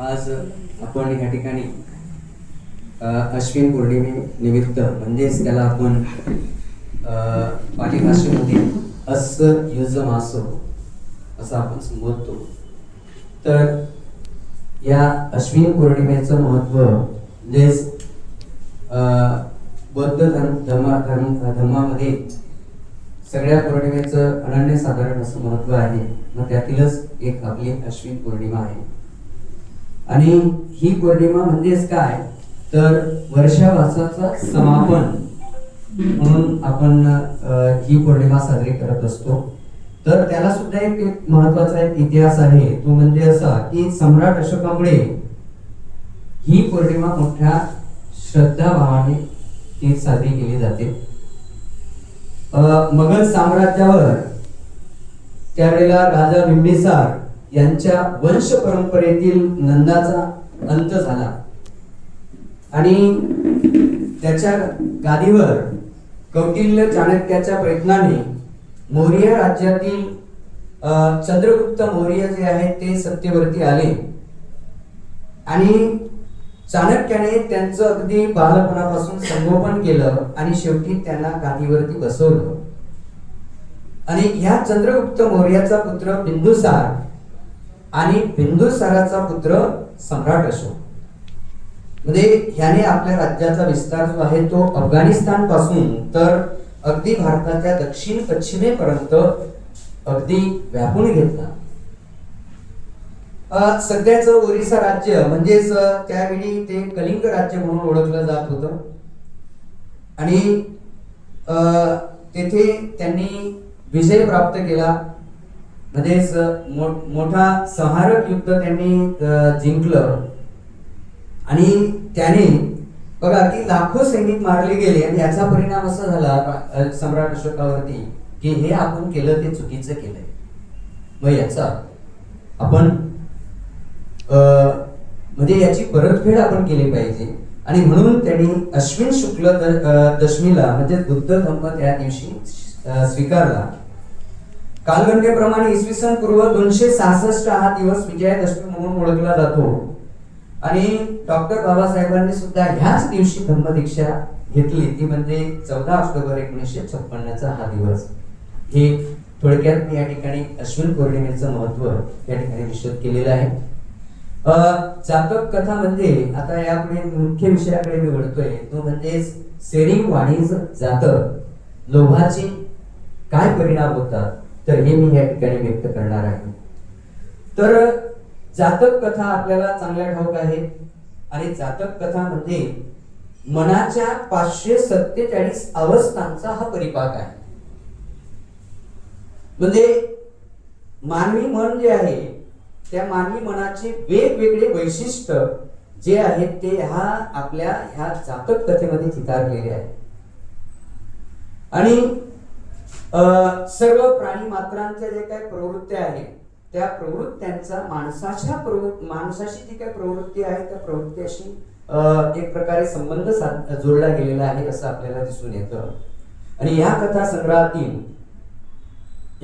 आज आपण या ठिकाणी अश्विन पौर्णिमे निमित्त म्हणजेच त्याला आपण पाली भाषेमध्ये अस युज मासो असं आपण संबोधतो. तर या अश्विन पौर्णिमेचं महत्त्व म्हणजेच बौद्ध धर्म धर्मा धर्म धर्मामध्ये सगळ्या पौर्णिमेचं अनन्य साधारण असं महत्त्व आहे. मग त्यातीलच एक आपली अश्विन पौर्णिमा आहे. आणि ही पौर्णिमा म्हणजेच काय? तर वर्षावासाचा समापन. म्हणून आपण ही पौर्णिमा साजरी करत असतो. तर त्याला सुद्धा एक महत्त्वाचा एक इतिहास आहे. तो म्हणजे असा की सम्राट अशोकामुळे ही पौर्णिमा मोठ्या श्रद्धाभावाने ती साजरी केली जाते. मगध साम्राज्यावर त्यावेळेला राजा बिंबिसार यांच्या वंश परंपरेतील नंदाचा अंत झाला. आणि त्याच्या गादीवर कौटिल्य चाणक्याच्या प्रयत्नाने मौर्य राज्यातील चंद्रगुप्त मौर्य जे आहेत ते सत्तेवरती आले. आणि चाणक्याने त्यांचं अगदी बालपणापासून संगोपन केलं आणि शेवटी त्यांना गादीवरती बसवलं. आणि ह्या चंद्रगुप्त मौर्याचा पुत्र बिंदुसार आणि बिंदुसाराचा पुत्र सम्राट असो म्हणजे ह्याने आपल्या राज्याचा विस्तार जो आहे तो अफगाणिस्तानपासून तर अगदी भारताच्या दक्षिण पश्चिमेपर्यंत अगदी व्यापून घेतला. सध्याचं ओरिसा राज्य म्हणजेच त्यावेळी ते कलिंग राज्य म्हणून ओळखलं जात होतं. आणि तेथे त्यांनी विजय प्राप्त केला. म्हणजेच मोठा संहारक युद्ध त्यांनी जिंकलं. आणि त्याने बघा की लाखो सैनिक मारले गेले आणि याचा परिणाम असा झाला सम्राट अशोकावरती की हे आपण केलं ते चुकीचं केलंय. मग याचा आपण म्हणजे याची परतफेड आपण केली पाहिजे. आणि म्हणून त्यांनी अश्विन शुक्ल दशमीला म्हणजे बुद्ध धम्म त्या दिवशी स्वीकारला. कालगणनेप्रमाणे इसवी सन पूर्व दोनशे सहासष्ट हा दिवस विजयादशमी म्हणून ओळखला जातो. आणि डॉक्टर बाबासाहेबांनी सुद्धा ह्याच दिवशी धम्मदीक्षा घेतली. ती म्हणजे चौदा ऑक्टोबर एकोणीसशे छप्पन्नचा हा दिवस. हे थोडक्यात मी या ठिकाणी अश्विन पौर्णिमेचं महत्त्व या ठिकाणी विशद केलेलं आहे. जातक कथा म्हणजे आता यापुढे मुख्य विषयाकडे मी वळतोय. तो म्हणजे सेरिंग वाणीज जातक. लोभाचे काय परिणाम होतात? तर हे मी या ठिकाणी व्यक्त करणार आहे. तर जातक कथा आपल्याला चांगल्या ठाऊक आहे. आणि जातक कथा म्हणजे मनाच्या पाचशे सत्तेचाळीस अवस्थांचा हा परिपाक आहे. म्हणजे मानवी मन जे आहे त्या मानवी मनाचे वेगवेगळे वैशिष्ट्य जे आहेत ते ह्या आपल्या ह्या जातक कथेमध्ये चितारलेले आहे आणि सर्व प्राणी मात्रांच्या जे काही प्रवृत्त्या आहेत त्या प्रवृत्त्यांचा माणसाच्या प्रवृत्त माणसाशी जी काही प्रवृत्ती आहे त्या प्रवृत्तीशी एक प्रकारे संबंध साध जोडला गेलेला आहे असं आपल्याला दिसून येतं. आणि या कथा संग्रहातील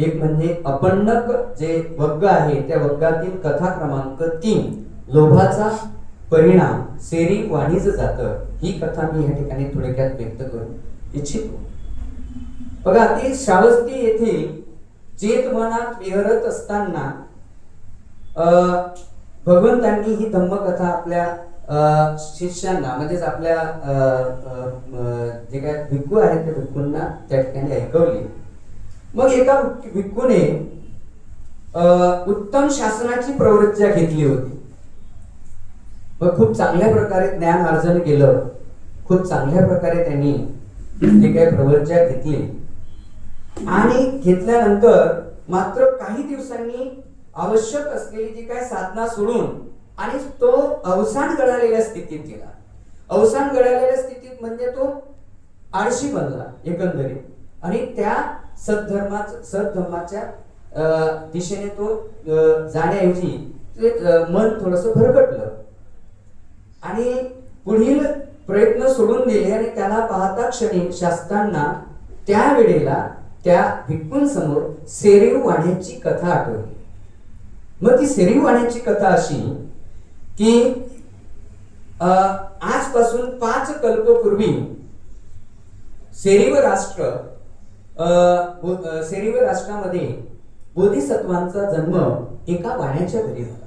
एक म्हणजे अपन्नक जे वग्ग आहे त्या वग्गातील कथा क्रमांक तीन लोभाचा परिणाम सेरी वाणीच जातं. ही कथा मी या ठिकाणी थोडक्यात व्यक्त करू इच्छितो. बघा ती श्रावस्ती येथील चेत मनात विहरत असताना भगवंतांनी ही धम्मकथा आपल्या शिष्यांना म्हणजेच आपल्या जे काय भिक्खू आहेत त्या भिक्खूंना त्या ठिकाणी ऐकवली. मग एका भिक्खूने उत्तम शासनाची प्रवृत्त्या घेतली होती. मग खूप चांगल्या प्रकारे ज्ञान अर्जन केलं. खूप चांगल्या प्रकारे त्यांनी जे काही प्रवृत्त्या घेतली. आणि घेतल्यानंतर मात्र काही दिवसांनी आवश्यक असलेली जी काय साधना सोडून आणि तो अवसान गळालेल्या स्थितीत गेला. अवसान गळालेल्या स्थितीत म्हणजे तो आळशी बनला एकंदरीत. आणि त्या सद्धर्माच सद्धर्माच्या अं, दिशेने तो जाण्याऐवजी ते मन थोडस भरकटलं. आणि पुढील प्रयत्न सोडून दिले आणि त्याला पाहता क्षणी शास्त्रांना त्या वेळेला त्या भिक्खूंसमोर सेरीव वाण्याची कथा आठवली. मग ती सेरीव वाण्याची कथा अशी की आजपासून पाच कल्पपूर्वी सेरीव राष्ट्र अ, सेरीव राष्ट्रामध्ये बोधिसत्वांचा जन्म एका वाण्याच्या घरी झाला.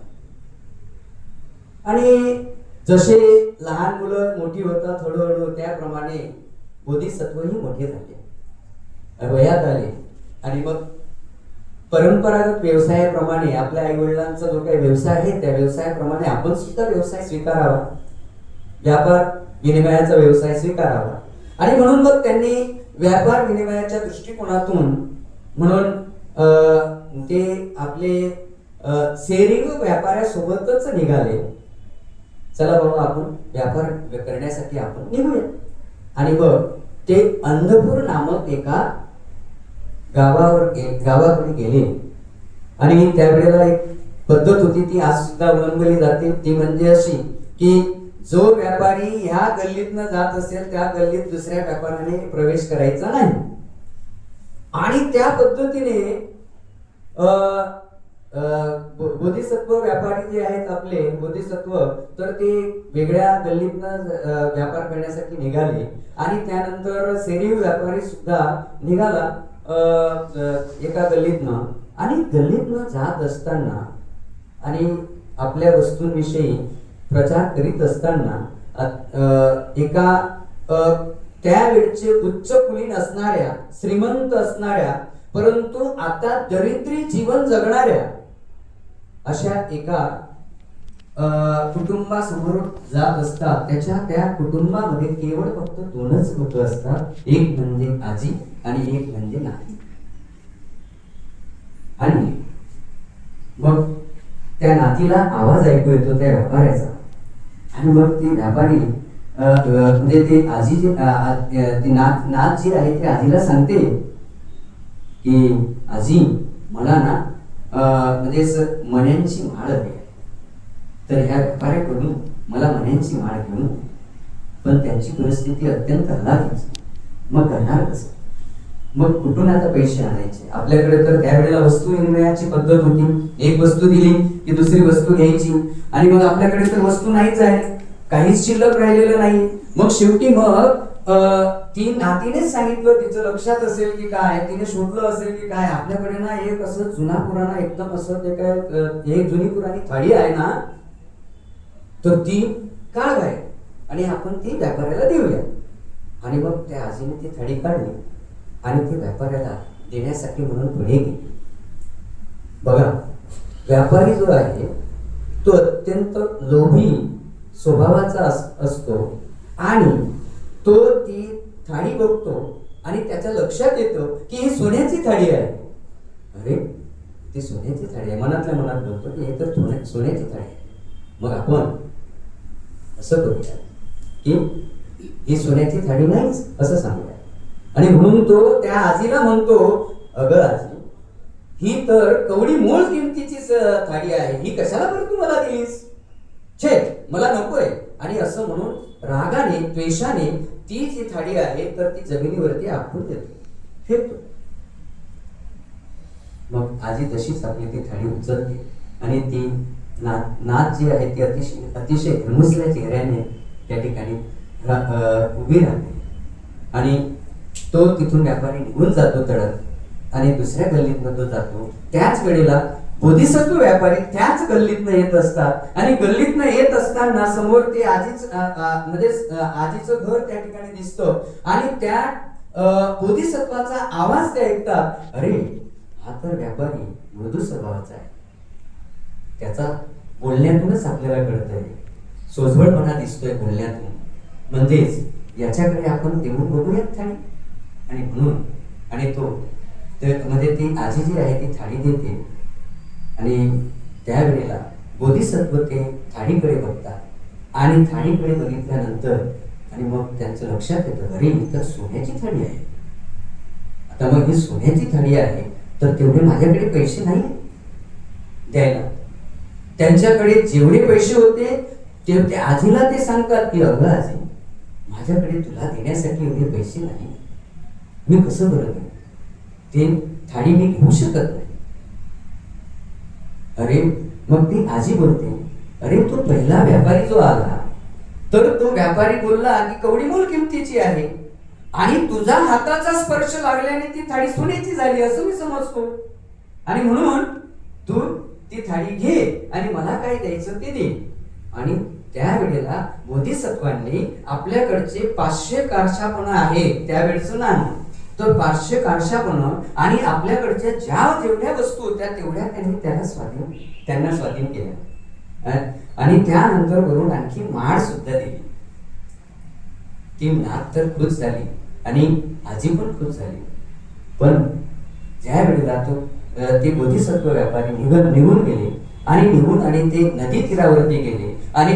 आणि जसे लहान मुलं मोठी होतात हळूहळू त्याप्रमाणे बोधिसत्वही मोठे झाले. वयात आले. आणि मग परंपरागत व्यवसायाप्रमाणे आपल्या आई वडिलांचा जो काही व्यवसाय आहे त्या व्यवसायाप्रमाणे आपण सुद्धा व्यवसाय स्वीकारावा. व्यापार विनिमयाचा व्यवसाय स्वीकारावा. आणि म्हणून मग त्यांनी व्यापार विनिमयाच्या दृष्टिकोनातून म्हणून ते आपले सेरिंग व्यापाऱ्यासोबतच निघाले. चला बाबा आपण व्यापार करण्यासाठी आपण निघूया. आणि मग ते अंधपूर नामक एका गावावर गे- गावाकडे गेले. आणि त्यावेळेला एक पद्धत होती ती आज सुद्धा अवलंबली जाते. ती म्हणजे अशी की जो व्यापारी ह्या गल्लीतनं जात असेल त्या गल्लीत दुसऱ्या व्यापाऱ्याने प्रवेश करायचा नाही. आणि त्या पद्धतीने बोधिसत्व व्यापारी जे आहेत आपले बोधिसत्व तर ते वेगळ्या गल्लीतनं व्यापार करण्यासाठी निघाले. आणि त्यानंतर सेरीव व्यापारी सुद्धा निघाला. एका गल्लीतनं. आणि गल्लीतनं जात असताना आणि आपल्या वस्तूंविषयी प्रचार करीत असताना एका त्यावेळचे उच्च कुलीन असणाऱ्या श्रीमंत असणाऱ्या परंतु आता दरिद्री जीवन जगणाऱ्या अशा एका कुटुंबासमोर जात असतात. त्याच्या त्या कुटुंबामध्ये केवळ फक्त दोनच लोक असतात. एक म्हणजे आजी आणि एक म्हणजे नाही. आणि मग त्या नातीला आवाज ऐकू येतो त्या व्यापाऱ्याचा. आणि मग ती व्यापारी म्हणजे ते आजी जी अ, आ- नात नात जी आहे ते आजीला सांगते की आजी मला ना म्हणजे असं मण्यांची माळ हवी आहे. तर ह्या व्यापाऱ्याकडून मला मण्यांची माळ घेऊन पण त्यांची परिस्थिती अत्यंत हलाखीची. मग करणार कसं? मग कुठून आता पैसे आणायचे? आपल्याकडे तर त्यावेळेला वस्तू विनिमयाची पद्धत होती. एक वस्तू दिली की दुसरी वस्तू घ्यायची. आणि मग आपल्याकडे तर वस्तू नाहीच आहे. काहीच शिल्लक राहिलेलं नाही. मग शेवटी मग अं, ती नातीनेच सांगितलं. तिचं लक्षात असेल की काय? तिने शोधलं असेल की काय? आपल्याकडे ना एक असं जुना पुराणा एकदम असं ते काय एक जुनी पुराणी थाळी आहे ना तर ती काढ आहे. आणि आपण ती व्यापाऱ्याला देऊया. आणि मग त्या आजीने ती थडी काढली. आणि ते व्यापाऱ्याला देण्यासाठी म्हणून पुढे गेले बघा व्यापारी जो आहे तो अत्यंत लोभी स्वभावाचा अस- असतो आणि तो ती थाळी बघतो आणि त्याच्या लक्षात येतं की ही सोन्याची थाळी आहे. अरे ती सोन्याची थाळी आहे. मनातल्या मनात बोलतो की हे तर सोन्या- सोन्याची थाळी आहे. मग आपण असं करूया की ही सोन्याची थाळी नाहीच असं सांगूया. आणि म्हणून तो त्या आजीला म्हणतो अगं आजी ही तर कवडी मोल किमतीचीच थाळी आहे. ही कशाला बरं तू मला दिलीस? छे मला नकोय. आणि असं म्हणून रागाने द्वेषाने ती जी थाळी आहे तर ती जमिनीवरती आपण देतो. फेकतो. मग आजी तशीच आपली ती थाळी उचलते आणि ती ना नाच जी आहे ती अतिशय अतिशय घरमुसल्या चेहऱ्याने त्या ठिकाणी रा- उभी राहते. आणि तो तिथून व्यापारी निघून जातो तडत आणि दुसऱ्या गल्लीतनं तो जातो. त्याच वेळेला बोधिसत्व व्यापारी त्याच गल्लीतनं येत असतात. आणि गल्लीतनं येत असताना समोर ते आजीच म्हणजे आजीचं घर त्या ठिकाणी दिसतं. आणि त्या बोधिसत्वाचा आवाज ते ऐकतात. अरे हा तर व्यापारी मृदू स्वभावाचा आहे. त्याचा बोलण्यातूनच आपल्याला कळतंय. सोजवळपणा दिसतोय बोलण्यातून. म्हणजेच याच्याकडे आपण देऊन बघूयात त्याने. आणि म्हणून आणि तो मध्ये ती आजी जी आहे ती थाळी देते. आणि त्यावेळेला बोधिसत्व ते थाळीकडे बघतात. आणि थाळीकडे बघितल्यानंतर आणि मग त्यांचं लक्षात येतं अरे तर सोन्याची थाळी आहे. आता मग ही सोन्याची थाळी आहे तर तेवढे माझ्याकडे पैसे नाही द्यायला. त्यांच्याकडे जेवढे पैसे होते ते ते आजीला ते सांगतात की अगं आजी माझ्याकडे तुला देण्यासाठी एवढे पैसे नाही मी कसं करत नाही? ते थाळी मी घेऊ शकत नाही. अरे मग ती आजी बोलते अरे तो पहिला व्यापारी जो आला तर तो व्यापारी बोलला की कवडी मोल किमतीची आहे आणि तुझा हाताचा स्पर्श लागल्याने ती थाळी सोन्याची झाली असं मी समजतो. आणि म्हणून तू ती थाळी घे आणि मला काय द्यायचं ते दे. आणि त्यावेळेला बोधिसत्वांनी आपल्याकडचे पाचशे कारशापणा आहे त्यावेळेचं नाही तर पाचशे कारशापण आणि आपल्याकडच्या ज्या जेवढ्या वस्तू होत्या तेवढ्या त्यांनी त्याला स्वाधीन त्यांना स्वाधीन केल्या आणि त्यानंतर वरून आणखी माळ सुद्धा दिली. ती नात तर खुश झाली आणि आजी पण खुश झाली. पण ज्या वेळेला तो ते बोधिसत्व व्यापारी निघून निघून गेले आणि निघून आणि ते नदी तीरावरती गेले आणि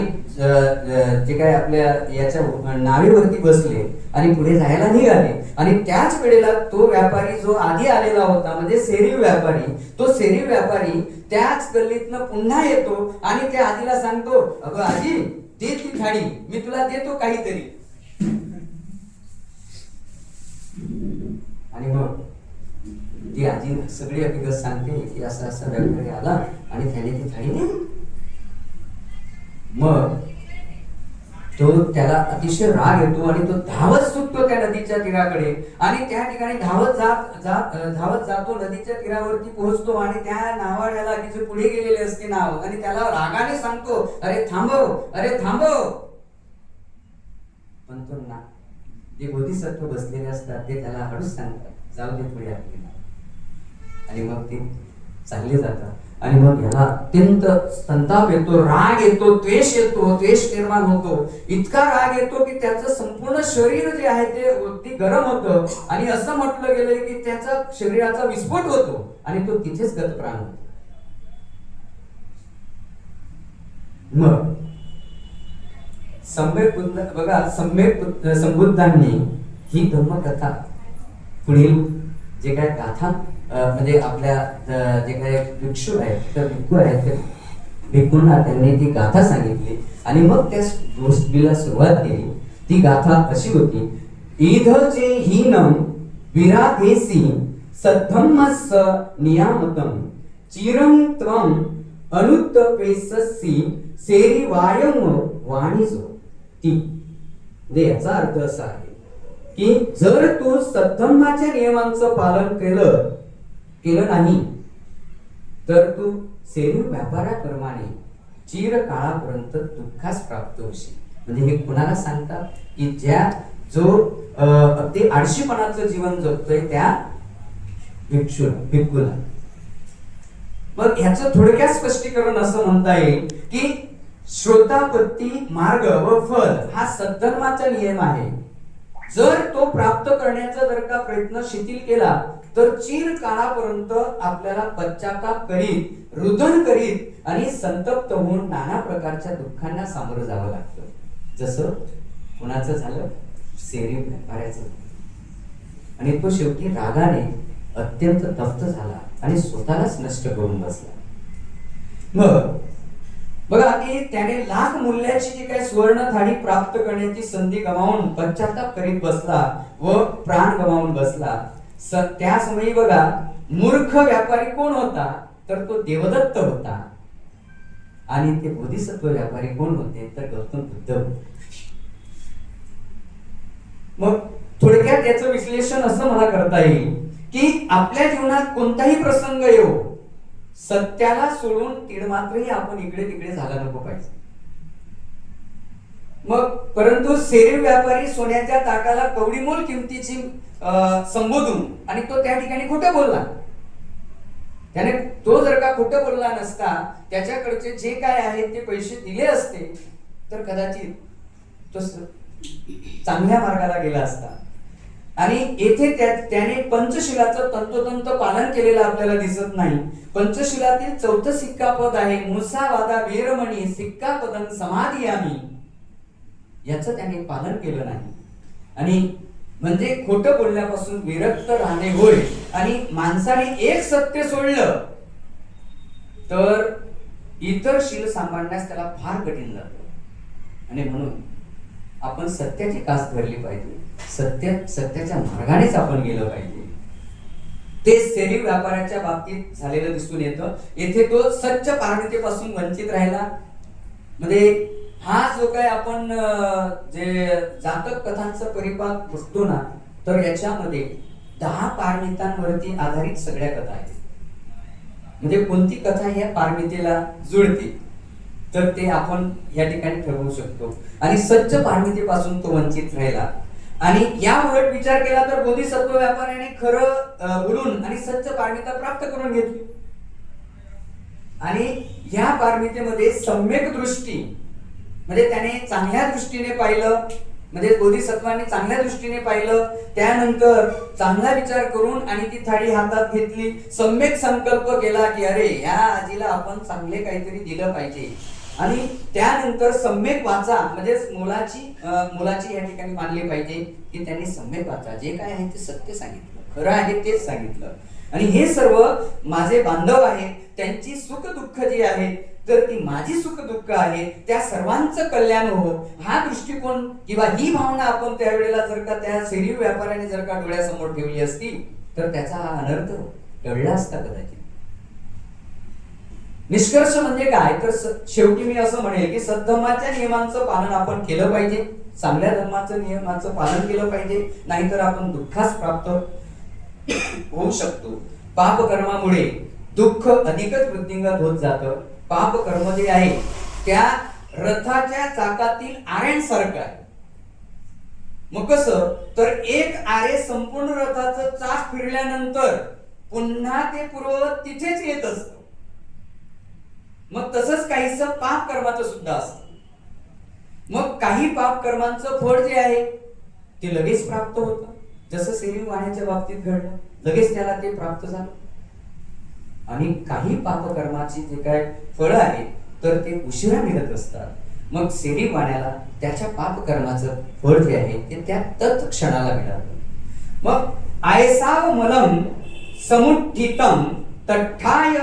जे काय आपल्या याच्या नावेवरती बसले आणि पुढे जायला निघाले आणि त्याच वेळेला तो व्यापारी जो आधी आलेला होता म्हणजे सेरीव व्यापारी तो सेरीव व्यापारी त्याच गल्लीतनं पुन्हा येतो आणि त्या आजीला सांगतो अगं आजी दे ती थाळी मी तुला देतो काहीतरी. आणि मग ती आजी सगळी हकीकत सांगते की असा असा व्यापारी आला आणि त्याने ती थाळी मग तो त्याला अतिशय राग येतो आणि तो धावत सुटतो त्या नदीच्या तीराकडे. आणि त्या ठिकाणी धावत जात जात धावत जातो नदीच्या तीरावरती पोहोचतो आणि त्या नावाड्याला की जे पुढे गेलेले असते नाव आणि त्याला रागाने सांगतो अरे थांबव अरे थांबव. पण तो ना जे बोधिसत्व बसलेले असतात ते त्याला हळूच सांगतात जाऊ दे पुढे आपली नाव आणि मग ते चालले जातात. आणि मग याला अत्यंत संताप येतो राग येतो द्वेष येतो द्वेष निर्माण होतो. इतका राग येतो की त्याचं संपूर्ण शरीर जे आहे ते अगदी गरम होतं. आणि असं म्हटलं गेलं की त्याचा शरीराचा विस्फोट होतो आणि तो तिथेच गतप्राण होतो. मग सम्यक बुद्ध बघा सम्यक संबुद्धांनी ही धर्मकथा पुढील जे काय गाथा म्हणजे आपल्या जे काही भिक्षू आहेत तर भिक्खू आहेत ते भिक्खूंना त्यांनी ती गाथा सांगितली. आणि मग त्या गोष्टीला सुरुवात केली. ती गाथा अशी होती? ईध जे हीनम विराधेसी सद्धम्मस्स नियामतम चिरं त्वम अनुत्तपेससी सेरी वायम वाणीजो. ती म्हणजे याचा अर्थ असा आहे की जर तू सद्धम्माच्या नियमांचं पालन केलं केलं नाही. तर तू सेलू व्यापाराप्रमाणे चिर काळापर्यंत दुःखास प्राप्त होशील. म्हणजे हे कुणाला सांगतात? की ज्या जो अं, अगदी आळशीपणाचं जीवन जगतोय त्या भिक्षू भिक्खूला मग ह्याचं थोडक्यात स्पष्टीकरण असं म्हणता येईल की श्रोतापत्ती मार्ग व फल हा सद्धर्माचा नियम आहे. जर तो प्राप्त करण्याचा जर का प्रयत्न शिथिल केला तर चिर काळापर्यंत आपल्याला पश्चाताप करीत रुदन करीत आणि संतप्त होऊन नाना प्रकारच्या दुःखांना सामोरं जावं लागतं. जसं कुणाचं झालं? सेरी व्यापाऱ्याचं. आणि तो शेवटी रागाने अत्यंत तप्त झाला आणि स्वतःलाच नष्ट करून बसला. मग बघा की त्याने लाख मूल्याची जी काही सुवर्ण थाळी प्राप्त करण्याची संधी गमावून पश्चाताप करीत बसला व प्राण गमावून बसला. त्या समयी बघा मूर्ख व्यापारी कोण होता? तर तो देवदत्त होता. आणि ते बोधिसत्व व्यापारी कोण होते? तर गौतम बुद्ध होते. मग थोडक्यात याचं विश्लेषण असं मला करता येईल की आपल्या जीवनात कोणताही प्रसंग येऊ सत्याला सोडून तीड मात्रही आपण इकडे तिकडे झाला नको पाहिजे. मग परंतु सेरी व्यापारी सोन्याच्या ताकाला कवडीमोल किमतीची संबोधून. आणि तो त्या ठिकाणी खोटं बोलला. त्याने तो जर का खोटं बोलला नसता त्याच्याकडचे जे काय आहे ते पैसे दिले असते तर कदाचित तो चांगल्या मार्गाला गेला असता. आणि येथे त्या- त्याने पंचशिलाचं तंतोतंत पालन केलेलं आपल्याला दिसत नाही. पंचशिलातील चौथं सिक्का पद आहे मुसावादा वीरमणी सिक्का पदन समाधी आम्ही. याचं त्याने पालन केलं नाही. आणि म्हणजे खोटं बोलण्यापासून विरक्त राहणे होय. आणि माणसाने एक सत्य सोडलं तर इतर शील सांभाळण्यास त्याला फार कठीण जातं आणि म्हणून आपण सत्याची कास धरली पाहिजे. सत्य सत्याच्या मार्गानेच आपण गेलं पाहिजे. ते सेरी व्यापाराच्या बाबतीत झालेलं दिसून येतं. येथे तो सच्च पारणतेपासून वंचित राहिला. म्हणजे हा जो काय आपण जे जातक कथांचा परिपाक बघतो ना तर याच्यामध्ये दहा पारमितांवरती आधारित सगळ्या कथा आहेत. म्हणजे कोणती कथा या पारमितेला जुळते तर ते आपण या ठिकाणी ठरवू शकतो. आणि सच्च पारमितेपासून तो वंचित राहिला. आणि या उलट विचार केला तर बोधिसत्व व्यापाऱ्याने खरं बोलून आणि सच्च पारमिता प्राप्त करून घेतली. आणि या पारमितेमध्ये सम्यक दृष्टी म्हणजे त्याने चांगल्या दृष्टीने पाहिलं म्हणजे बोधिसत्वाने चांगल्या दृष्टीने पाहिलं त्यानंतर चांगला विचार करून आणि ती थाळी हातात घेतली सम्यक संकल्प केला की अरे या आजीला आपण चांगले काहीतरी दिलं पाहिजे. आणि त्यानंतर सम्यक वाचा म्हणजे मुलाची मुलाची या ठिकाणी मानली पाहिजे की त्यांनी सम्यक वाचा. जे काय आहे ते सत्य सांगितलं खरं आहे तेच सांगितलं. आणि हे सर्व माझे बांधव आहे त्यांची सुख दुःख जी आहे तर ती माझी सुख दुःख आहे त्या सर्वांचं कल्याण हो हा दृष्टिकोन किंवा ही भावना आपण त्यावेळेला जर का त्या सेरीव व्यापाऱ्याने जर का डोळ्यासमोर ठेवली असती तर त्याचा हा अनर्थ टळला असता कदाचित. निष्कर्ष म्हणजे काय? तर शेवटी मी असं म्हणेल की सद्धर्माच्या नियमांचं पालन आपण केलं पाहिजे. चांगल्या धर्माचं नियमाचं पालन केलं पाहिजे. नाहीतर आपण दुःखास प्राप्त होऊ शकतो. पाप कर्मामुळे दुःख अधिकच वृद्धिंगत होत जातं. पाप कर्म जे आहे त्या रथाच्या चाकातील आरेण आहे. मग कसं? तर एक आरे संपूर्ण रथाचं चाक फिरल्यानंतर पुन्हा ते पूर्ववत तिथेच येत असत. मग तसंच काहीस पाप कर्माचं सुद्धा असत. मग काही पाप कर्मांचं फळ जे आहे ते लगेच प्राप्त होतं. जसं सेविंग वाण्याच्या बाबतीत घडलं लगेच त्याला ते प्राप्त झालं. आणि काही पापकर्माची जे काय फळं आहेत तर ते उशिरा मिळत असतात. मग सेवी पाण्याला त्याच्या पापकर्माचं फळ जे आहे ते त्या तत्क्षणाला मिळालं. मग आयसाव मलम समुत्थितम तठ्ठाय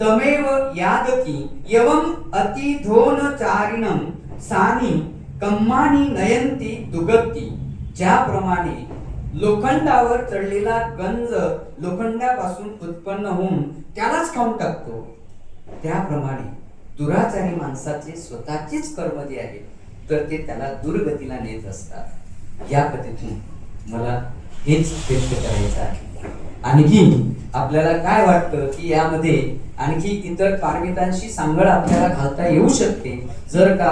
तमेव यादकी यवम अतिधोनचारिणम सानी कम्मानी नयंती दुगती ज्याप्रमाणे लोखंडावर चढलेला गंज लोखंडापासून उत्पन्न होऊन त्यालाच खाऊन टाकतो. त्याप्रमाणे दुराचारी माणसाचे स्वतःचेच कर्म जे आहे तर ते त्याला दुर्गतीला नेत असतात. या पद्धतीतून मला हेच व्यक्त करायचं आहे. आणखी आपल्याला काय वाटतं की यामध्ये आणखी इतर पारमितांशी सांगड आपल्याला घालता येऊ शकते? जर का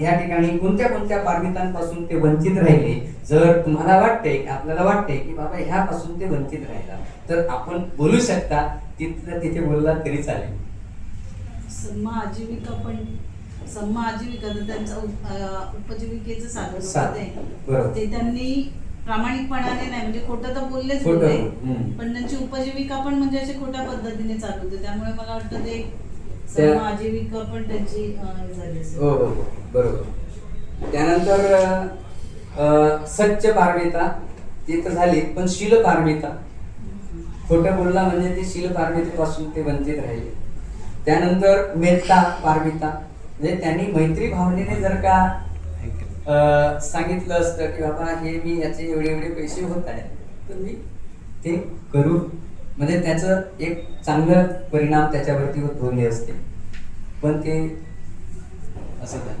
या ठिकाणी कोणत्या कोणत्या पारमितांपासून ते वंचित राहिले? जर तुम्हाला वाटते आपल्याला वाटते की बाबा ह्यापासून ते वंचित राहिला तर आपण बोलू शकता तिथं तिथे बोलला तरी चालेल. सम्मा आजीविका पण सम्मा आजीविका त्यांचं उपजीविकेचं साधन होतं. ते त्यांनी प्रामाणिकपणाने नाही म्हणजे खोटं तर बोललेच खोटं, होते हम्म. पण त्यांची उपजीविका पण म्हणजे अशी खोट्या पद्धतीने चालू होते. त्यामुळे मला वाटतं ते त्या- आजीविका पण त्यांची अं, हे झाली असेल. हो हो हो, बरोबर. त्यानंतर अं, अं, सच्च पारमिता ती तर झाली पण शील पारमिता. खोटं बोलला म्हणजे ते शील पारमितेपासून ते वंचित राहिले. त्यानंतर मेत्ता पारमिता. म्हणजे त्यांनी मैत्री भावनेने जर का सांगितलं असतं की बाबा हे मी याचे एवढे एवढे पैसे होत आहेत. तर मी ते करू म्हणजे त्याचं एक चांगलं परिणाम त्याच्यावरती उद्भवले असते. पण ते असं झालं.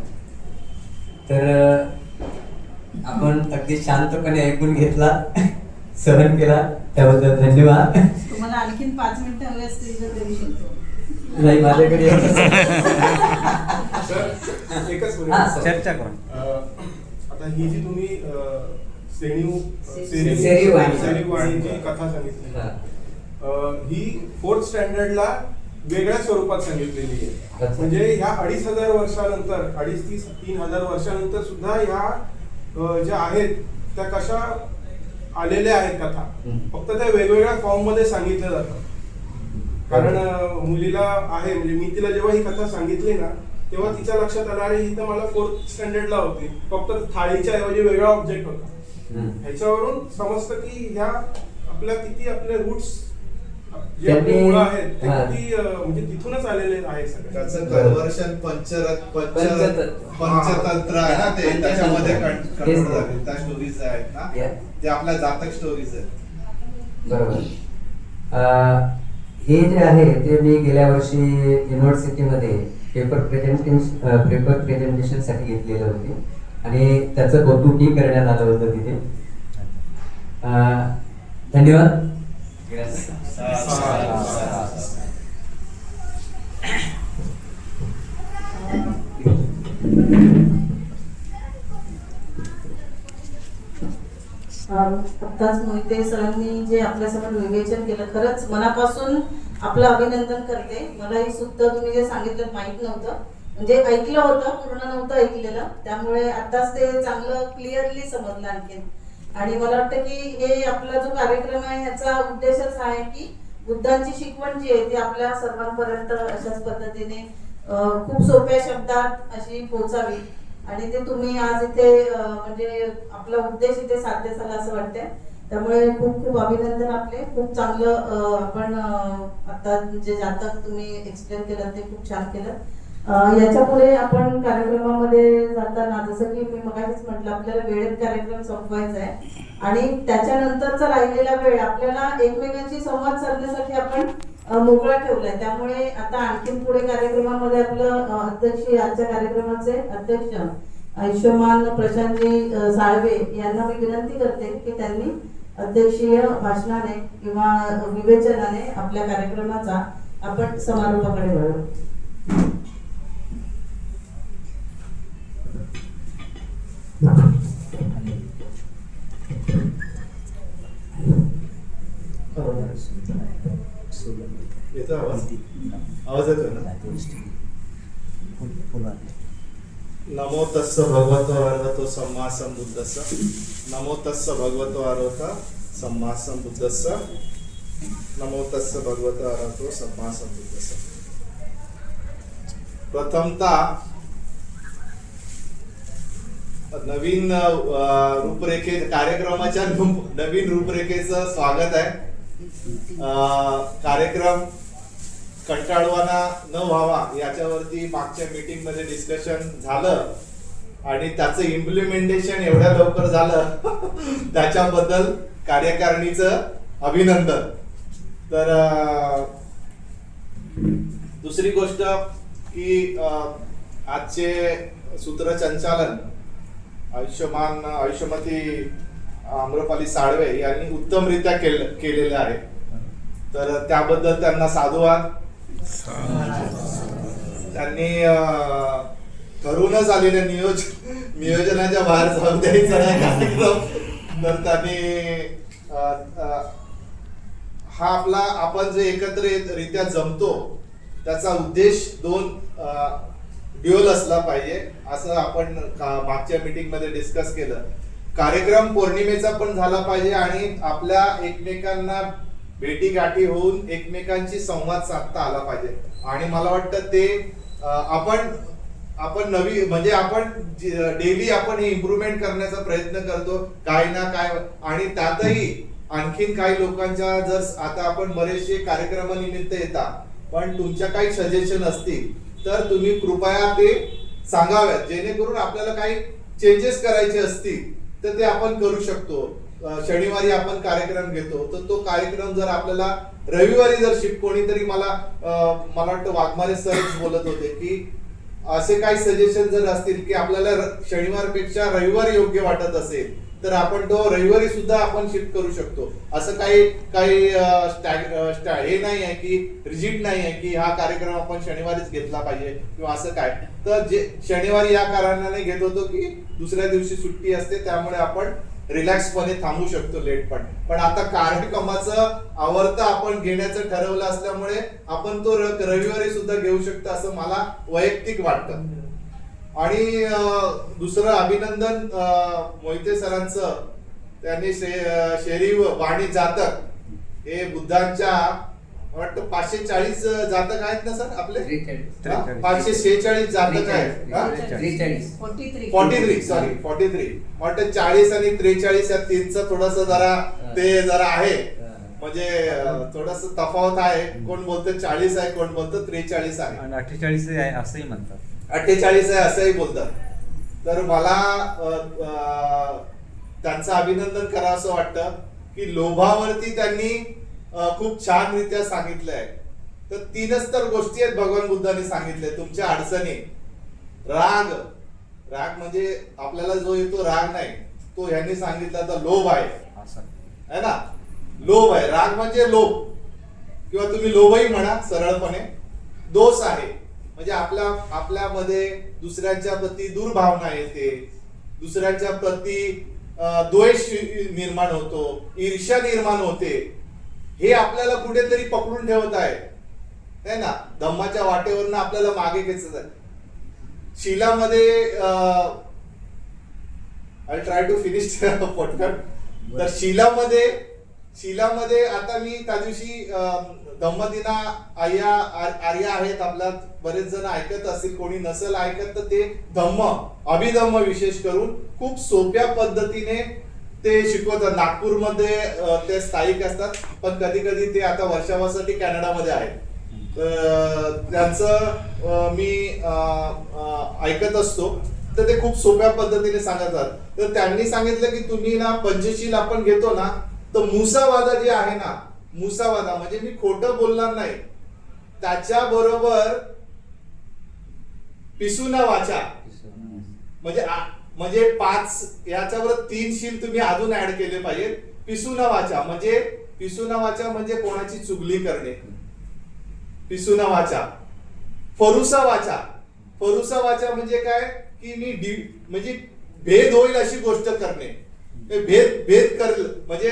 तर आपण अगदी शांतपणे ऐकून घेतला सहन केला. त्याबद्दल धन्यवाद. तुम्हाला आणखीन पाच मिनिटं हवे असतील तर देऊ शकतो. नाही माझ्याकडे सर एकच मिनिट. चर्चा करून अं, आता ही जी तुम्ही सेणीव. सेरीव वाणीची कथा सांगितली हा. ही फोर्थ स्टँडर्डला वेगळ्या स्वरूपात सांगितलेली आहे अच्छा. म्हणजे ह्या अडीच हजार वर्षानंतर अडीच तीस तीन हजार वर्षानंतर सुद्धा ह्या ज्या आहेत त्या कशा आलेल्या आहेत कथा. फक्त त्या वेगवेगळ्या फॉर्ममध्ये सांगितल्या जातात कारण मुलीला आहे म्हणजे मी तिला जेव्हा ही कथा सांगितली ना तेव्हा तिच्या लक्षात आलं अरे ही तर मला फोर्थ स्टँडर्डला होती फक्त थाळीच्या ऐवजी वेगळा ऑब्जेक्ट होता. ह्याच्यावरून समजतं की ह्या आपल्या किती आपले रूट्स जे त्यांनी- आपले मुळं आहेत ते हा. किती अं, म्हणजे तिथूनच आलेले आहे सगळे त्याचं कन्वर्शन पंचरथ पंच पंचतत्व. पंचतंत्र आहे ना ते पंचतंत्र. त्याच्यामध्ये तेच कन्वर्ट ना. झाले त्या स्टोरीज आहेत ना Yeah. ते आपल्या जातक स्टोरीज आहेत बरोबर अं, हे जे आहे ते मी गेल्या वर्षी युनिव्हर्सिटीमध्ये पेपर प्रेझेंटेशन पेपर प्रेझेंटेशनसाठी घेतलेलं होते. आणि त्याचं कौतुकही करण्यात आलं होतं तिथे. धन्यवाद अं, आत्ताच मोहिते सरांनी जे आपल्यासमोर विवेचन केलं खरंच मनापासून आपलं अभिनंदन करते. मला ही सुद्धा तुम्ही जे सांगितलं माहीत नव्हतं. म्हणजे ऐकलं होतं पूर्ण नव्हतं ऐकलेलं. त्यामुळे आताच ते चांगलं क्लिअरली समजलं आणखीन. आणि मला वाटतं की हे आपला जो कार्यक्रम आहे याचा उद्देशच हा आहे की बुद्धांची शिकवण जी आहे ती आपल्या सर्वांपर्यंत अशाच पद्धतीने खूप सोप्या शब्दात अशी पोहोचावी आणि ते तुम्ही आज इथे म्हणजे आपला उद्देश इथे साध्य झाला असं वाटतंय. त्यामुळे खूप खूप अभिनंदन आपले. खूप चांगलं आपण आता जे जातक तुम्ही एक्सप्लेन केलं ते खूप छान केलं. याच्यापुढे आपण कार्यक्रमामध्ये जाताना जसं की मी मगाशीच म्हटलं आपल्याला वेळेत कार्यक्रम संपवायचा आहे. आणि त्याच्यानंतरचा राहिलेला वेळ आपल्याला एकमेकांशी संवाद साधण्यासाठी आपण मोकळा ठेवलाय. त्यामुळे आता आणखीन पुढे कार्यक्रमामध्ये आपलं अध्यक्ष आजच्या कार्यक्रमाचे अध्यक्ष आयुष्यमान प्रशांतजी साळवे यांना मी विनंती करते की त्यांनी अध्यक्षीय भाषणाने किंवा विवेचनाने आपल्या कार्यक्रमाचा आपण समारोपाकडे वळू. हो, हो. येतो आवाज? आवाज येतो ना? नमो तस्स भगवतो अर्हतो सम्मा संबुद्धस्स नमो तस्स भगवतो अरहतो सम्मा संबुद्धस्स नमो तस्स भगवतो अर्हतो सम्मा संबुद्धस्स प्रथमतः नवीन रूपरेखे कार्यक्रमाच्या नवीन रूपरेखेचं स्वागत आहे. कार्यक्रम कंटाळवाना न व्हावा याच्यावरती मागच्या मीटिंगमध्ये डिस्कशन झालं आणि त्याचं इम्प्लिमेंटेशन एवढ्या लवकर झालं त्याच्याबद्दल कार्यकारिणीचं अभिनंदन. तर दुसरी गोष्ट की आजचे सूत्रसंचालन आयुष्यमान आयुष्यमती आम्रपाली साळवे यांनी उत्तमरित्या केलं केलेलं आहे. तर त्याबद्दल त्यांना साधुवाद. त्यांनी करूनच आलेले आलेल्या नियोज नियोजनाच्या बाहेर जाऊन द्यायचा कार्यक्रम. तर त्यांनी हा आपला आपण जे एकत्रितरित्या जमतो त्याचा उद्देश दोन ड्युअल असला पाहिजे. असं आपण मागच्या मीटिंगमध्ये डिस्कस केलं. कार्यक्रम पौर्णिमेचा पण झाला पाहिजे आणि आपल्या एकमेकांना भेटी गाठी होऊन एकमेकांशी संवाद साधता आला पाहिजे. आणि मला वाटतं ते आपण आपण नवी म्हणजे आपण डेली आपण हे इम्प्रुव्हमेंट करण्याचा प्रयत्न करतो काय ना काय. आणि त्यातही आणखीन काही लोकांच्या जर आता आपण बरेचसे कार्यक्रमानिमित्त येता पण तुमच्या काही सजेशन असतील तर तुम्ही कृपया ते सांगाव्यात. जेणेकरून आपल्याला काही चेंजेस करायचे असतील तर ते आपण करू शकतो. शनिवारी आपण कार्यक्रम घेतो तर तो कार्यक्रम जर आपल्याला रविवारी जर शिफ्ट कोणीतरी मला मला वाटतं वाघमारे सरच बोलत होते की असे काही सजेशन जर असतील की आपल्याला शनिवारपेक्षा रविवार योग्य वाटत असेल तर आपण तो रविवारी सुद्धा आपण शिफ्ट करू शकतो. असं काही काही स्टॅ- हे नाही आहे की रिजिट नाही आहे की हा कार्यक्रम आपण शनिवारीच घेतला पाहिजे किंवा असं काय. तर जे शनिवारी या कारणाने घेत होतो की दुसऱ्या दिवशी सुट्टी असते त्यामुळे आपण रिलॅक्सपणे थांबू शकतो लेट पण. पण आता कार्यक्रमाचं आवर्त आपण घेण्याचं ठरवलं असल्यामुळे आपण तो रविवारी सुद्धा घेऊ शकतो असं मला वैयक्तिक वाटतं. आणि दुसरं अभिनंदन मोहिते सरांचं त्यांनी शे- शेरी व वाणी जातक हे बुद्धांच्या वाटतं पाचशे चाळीस जातक आहेत ना सर आपले? पाचशे शेहेचाळीस जातक आहेत. हा? Forty three. Forty three sorry forty three. वाटतं चाळीस आणि त्रेचाळीस या तीनचं थोडस जरा ते जरा आहे. म्हणजे थोडस तफावत आहे. कोण बोलतं चाळीस आहे कोण बोलतं त्रेचाळीस आहे. आणि अठ्ठेचाळीस आहे असंही म्हणतात. अठ्ठेचाळीस आहे असंही बोलतात. तर मला त्यांचं अभिनंदन करावं असं वाटतं की लोभावरती त्यांनी खूप छान रित्या सांगितलंय. तर तीनच तर गोष्टी आहेत भगवान बुद्धाने सांगितले. तुमच्या अडचणी. राग. राग म्हणजे आपल्याला जो येतो राग नाही तो ह्यांनी सांगितला तर लोभ आहे. है ना? लोभ आहे. राग म्हणजे लोभ. किंवा तुम्ही लोभही म्हणा सरळपणे. दोष आहे. म्हणजे आपल्या आपल्यामध्ये दुसऱ्यांच्या प्रती दुर्भावना येते. दुसऱ्यांच्या प्रती द्वेष निर्माण होतो. ईर्ष्या निर्माण होते. हे आपल्याला कुठेतरी पकडून ठेवत आहे. ना? धम्माच्या वाटेवरनं आपल्याला मागे घ्यायचं आहे. शिलामध्ये आय ट्राय टू फिनिश पटकन तर शिलामध्ये शिलामध्ये आता मी त्या दिवशी धम्मदिना आर्या आर्या आहेत आपल्या बरेच जण ऐकत असतील. कोणी नसेल ऐकत तर ते धम्म अभिधम्म विशेष करून खूप सोप्या पद्धतीने ते शिकवतात. नागपूरमध्ये ते स्थायिक असतात पण कधी कधी ते आता वर्षावासाठी कॅनडामध्ये आहेत. त्यांचं मी ऐकत असतो. तर ते खूप सोप्या पद्धतीने सांगतात. तर त्यांनी सांगितलं की तुम्ही ना पंचशील आपण घेतो ना तर मुसावादा जे आहे ना मुसावादा म्हणजे मी खोटं बोलणार नाही. त्याच्या बरोबर पिसुना वाचा. म्हणजे म्हणजे पाच याच्यावर तीन शील तुम्ही अजून ऍड केले पाहिजे पिसुना वाचा म्हणजे पिसुना वाचा म्हणजे कोणाची चुगली करणे? पिसुना वाचा फरुसा वाचा फरुसा वाचा म्हणजे काय? की मी डी म्हणजे भेद होईल अशी गोष्ट करणे. भेद भेद कर म्हणजे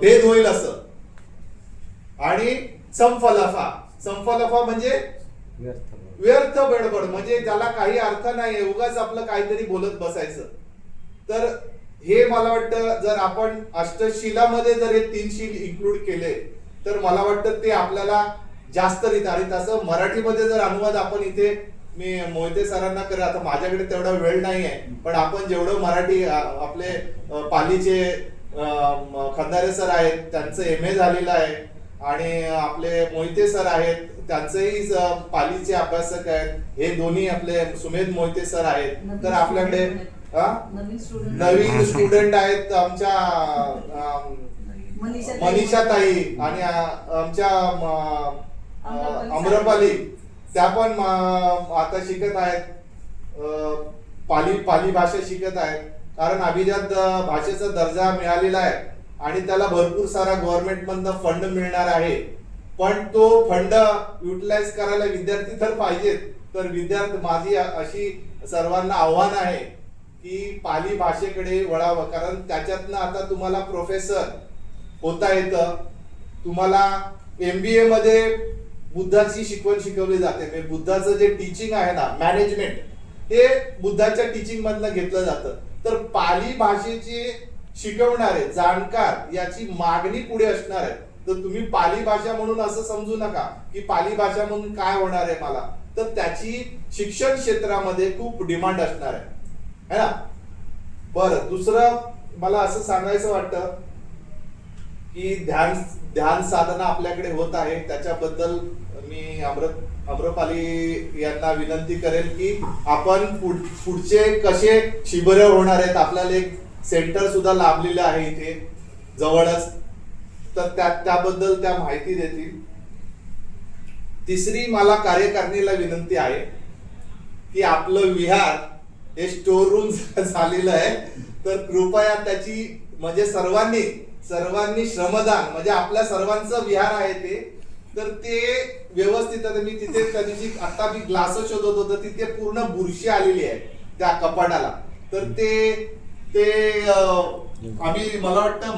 भेद होईल असं. आणि संफलफा संफलफा म्हणजे व्यर्थ बडबड म्हणजे ज्याला काही अर्थ नाही उगाच आपलं काहीतरी बोलत बसायचं. तर हे मला वाटतं जर आपण अष्टशिलामध्ये जर हे तीन शील इन्क्लूड केले तर मला वाटतं ते आपल्याला जास्त रीत आणि तसं मराठीमध्ये जर अनुवाद आपण इथे मी मोहिते सरांना कर आता माझ्याकडे तेवढा वेळ नाही आहे पण आपण जेवढं मराठी आपले पालीचे खंदारे सर आहेत त्यांचं एम ए झालेलं आहे आणि आपले मोहिते सर आहेत त्यांचेही पालीचे अभ्यासक आहेत हे दोन्ही आपले सुमेध मोहिते सर आहेत. तर आपल्याकडे? नवीन स्टुडंट आहेत. आमच्या मनीषा ताई आणि आमच्या म, अ, आम्रपाली आम्रपाली त्या पण आता शिकत आहेत. पाली पाली भाषा शिकत आहेत. कारण अभिजात भाषेचा दर्जा मिळालेला आहे. आणि त्याला भरपूर सारा गव्हर्नमेंट मधनं फंड मिळणार आहे. पण तो फंड युटिलाइज करायला विद्यार्थी तर पाहिजेत. तर विद्यार्थी माझी अशी सर्वांना आव्हान आहे की पाली भाषेकडे वळावं. कारण त्याच्यातनं आता तुम्हाला प्रोफेसर होता येतं. तुम्हाला एम बी एमध्ये बुद्धाची शिकवण शिकवली जाते. म्हणजे बुद्धाचं जे टीचिंग आहे ना मॅनेजमेंट हे बुद्धाच्या टीचिंग मधनं घेतलं जातं. तर पाली भाषेची शिकवणारे जाणकार याची मागणी पुढे असणार आहे. तर तुम्ही पाली भाषा म्हणून असं समजू नका की पाली भाषा म्हणून काय होणार आहे मला. तर त्याची शिक्षण क्षेत्रामध्ये खूप डिमांड असणार आहे. है ना? बरं दुसरं मला असं सांगायचं वाटतं की ध्यान ध्यान साधना आपल्याकडे होत आहे. त्याच्याबद्दल मी अमृत अम्रपाली यांना विनंती करेल की आपण पुढचे कसे शिबिर होणार आहेत आपल्याला एक सेंटर सुद्धा लाभलेलं आहे इथे. जवळच. तर त्या त्याबद्दल त्या माहिती देतील. तिसरी मला कार्यकारिणीला विनंती आहे की आपलं विहार हे स्टोर रूम झालेलं आहे. तर कृपया त्याची म्हणजे सर्वांनी सर्वांनी श्रमदान म्हणजे आपल्या सर्वांचं विहार आहे ते. तर ते व्यवस्थित मी तिथे त्यांची आता मी ग्लास शोधत होतो तिथे पूर्ण बुरशी आलेली आहे त्या कपाटाला. तर ते ते आम्ही मला वाटतं